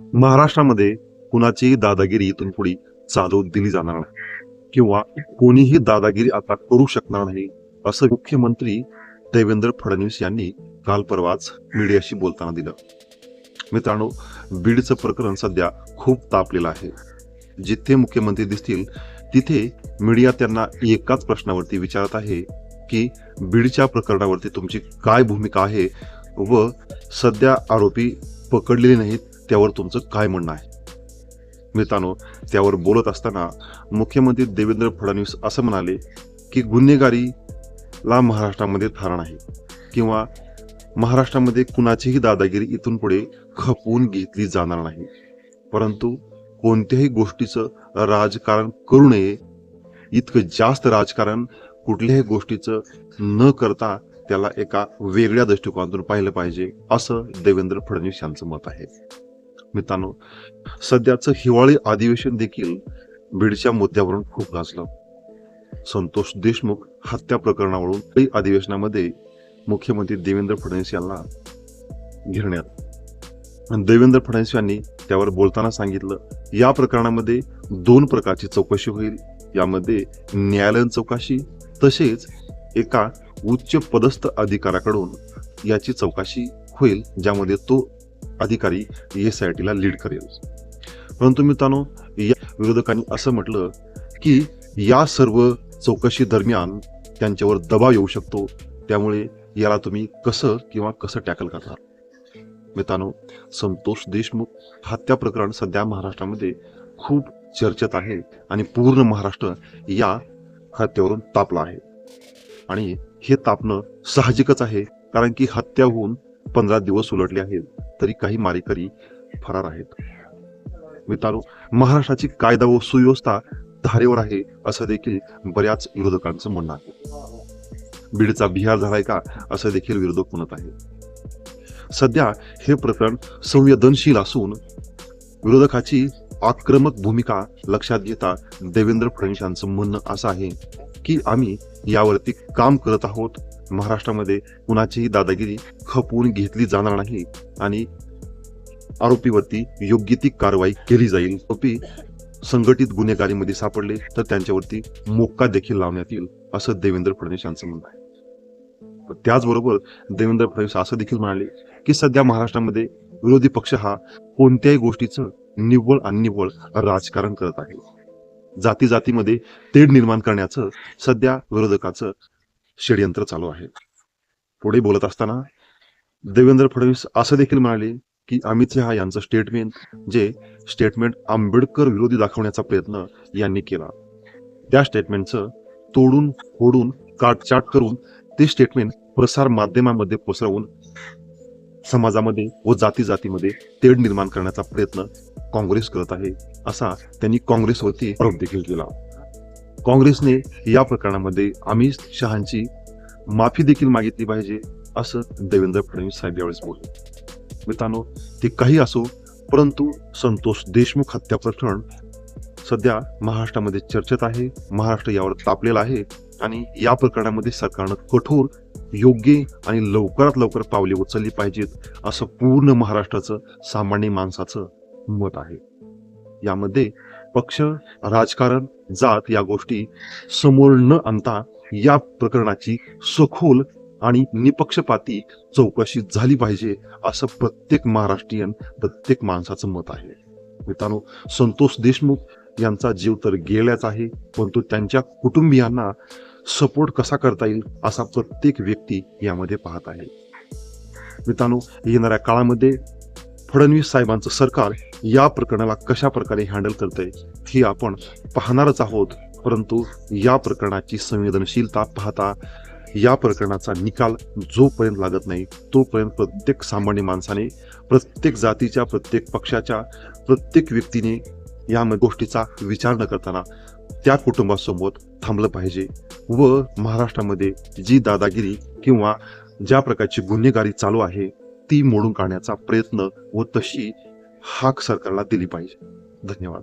महाराष्ट्रामध्ये कुणाचीही दादागिरी इथून पुढे चालू दिली जाणार नाही. किंवा कोणीही दादागिरी आता करू शकणार नाही असं मुख्यमंत्री देवेंद्र फडणवीस यांनी काल परवाच मीडियाशी बोलताना दिलं. मित्रांनो बीडचं प्रकरण सध्या खूप तापलेलं आहे. जिथे मुख्यमंत्री दिसतील तिथे मीडिया त्यांना एकाच प्रश्नावरती विचारत आहे की बीडच्या प्रकरणावरती तुमची काय भूमिका आहे? व सध्या आरोपी पकडलेले नाहीत त्यावर तुमचं काय म्हणणं आहे? मित्रांनो त्यावर बोलत असताना मुख्यमंत्री देवेंद्र फडणवीस असं म्हणाले की गुन्हेगारीला महाराष्ट्रामध्ये थारा नाही किंवा महाराष्ट्रामध्ये कुणाचीही दादागिरी इथून पुढे खपवून घेतली जाणार नाही. परंतु कोणत्याही गोष्टीचं राजकारण करू नये इतकं जास्त राजकारण कुठल्याही गोष्टीचं न करता त्याला एका वेगळ्या दृष्टिकोनातून पाहिलं पाहिजे असं देवेंद्र फडणवीस यांचं मत आहे. मित्रांनो सध्याचं हिवाळी अधिवेशन देखील बीडच्या मुद्द्यावरून खूप गाजलं. संतोष देशमुख हत्या प्रकरणावरून काही अधिवेशनामध्ये मुख्यमंत्री देवेंद्र फडणवीस यांना घेण्यात आणि देवेंद्र फडणवीस यांनी त्यावर बोलताना सांगितलं या प्रकरणामध्ये दोन प्रकारची चौकशी होईल. यामध्ये न्यायालयीन चौकशी तसेच एका उच्च पदस्थ अधिकाऱ्याकडून याची चौकशी होईल ज्यामध्ये तो अधिकारी एस आय टीला लीड करेल. परंतु मित्रांनो या विरोधकांनी असं म्हटलं की या सर्व चौकशी दरम्यान त्यांच्यावर दबाव येऊ शकतो. त्यामुळे याला तुम्ही कसं किंवा कसं टॅकल करणार? मित्रांनो संतोष देशमुख हत्या प्रकरण सध्या महाराष्ट्रामध्ये खूप चर्चेत आहे आणि पूर्ण महाराष्ट्र या हत्येवरून तापला आहे. आणि हे तापणं साहजिकच आहे कारण की हत्या होऊन पंधरा दिवस उलटले आहेत. तरी काही मारेकरी फरार आहेत. मित्रांनो महाराष्ट्राची कायदा व सुव्यवस्था धारेवर आहे असं देखील बऱ्याच विरोधकांचं म्हणणं आहे. बीडचा बिहार झालाय का असं देखील विरोधक म्हणत आहे सध्या हे प्रकरण संवेदनशील असून विरोधकाची आक्रमक भूमिका लक्षात घेता देवेंद्र फडणवीस यांचं म्हणणं असं आहे की आम्ही यावरती काम करत आहोत महाराष्ट्रामध्ये कुणाचीही दादागिरी खपवून घेतली जाणार नाही आणि आरोपीवरती योग्य ती कारवाई केली जाईल. आरोपी संघटित गुन्हेगारीमध्ये सापडले तर त्यांच्यावरती मोक्का देखील लावण्यात येईल असं देवेंद्र फडणवीस यांचं म्हणणं आहे. त्याचबरोबर देवेंद्र फडणवीस असं देखील म्हणाले की सध्या महाराष्ट्रामध्ये विरोधी पक्ष हा कोणत्याही गोष्टीचं निव्वळ आणि निव्वळ राजकारण करत आहे. जाती जातीमध्ये तेढ निर्माण करण्याचं सध्या विरोधकाचं षडयंत्र चालू आहे. पुढे बोलत असताना देवेंद्र फडणवीस असं देखील म्हणाले की अमित शहा यांचं स्टेटमेंट जे स्टेटमेंट आंबेडकर विरोधी दाखवण्याचा प्रयत्न यांनी केला. त्या स्टेटमेंटचं तोडून फोडून काटचाट करून ते स्टेटमेंट प्रसार माध्यमामध्ये पसरवून समाजामध्ये व जाती जातीमध्ये तेढ निर्माण करण्याचा प्रयत्न काँग्रेस करत आहे असा त्यांनी काँग्रेसवरती आरोप देखील केला. काँग्रेसने या प्रकरणामध्ये अमित शहाची माफी देखील मागितली पाहिजे असं देवेंद्र फडणवीस साहेब यावेळेस बोलले. मित्रांनो ते काही असो परंतु संतोष देशमुख हत्या प्रकरण सध्या महाराष्ट्रामध्ये चर्चेत आहे महाराष्ट्र यावर तापलेला आहे आणि या प्रकरणामध्ये सरकारनं कठोर योग्य आणि लवकरात लवकर पावले उचलली पाहिजेत असं पूर्ण महाराष्ट्राचं सामान्य माणसाचं मत आहे. यामध्ये पक्ष राजकारण जात या गोष्टी समोर न आणता या प्रकरणाची सखोल आणि निपक्षपाती चौकशी झाली पाहिजे असं प्रत्येक महाराष्ट्रीयन प्रत्येक माणसाचं मत आहे. मित्रांनो संतोष देशमुख यांचा जीव तर गेलाच आहे परंतु त्यांच्या कुटुंबियांना सपोर्ट कसा करता येईल असा प्रत्येक व्यक्ती यामध्ये पाहत आहे. मित्रांनो येणाऱ्या काळामध्ये फडणवीस साहेबांचं सरकार या प्रकरणाला कशा प्रकारे हँडल करतंय हे आपण पाहणारच आहोत. परंतु या प्रकरणाची संवेदनशीलता पाहता या प्रकरणाचा निकाल जोपर्यंत लागत नाही तोपर्यंत प्रत्येक सामान्य माणसाने प्रत्येक जातीच्या प्रत्येक पक्षाच्या प्रत्येक व्यक्तीने या गोष्टीचा विचार न करताना त्या कुटुंबासोबत थांबलं पाहिजे व महाराष्ट्रामध्ये जी दादागिरी किंवा ज्या प्रकारची गुन्हेगारी चालू आहे ती मोडून काढण्याचा प्रयत्न व तशी हाक सरकारला दिली पाहिजे. धन्यवाद.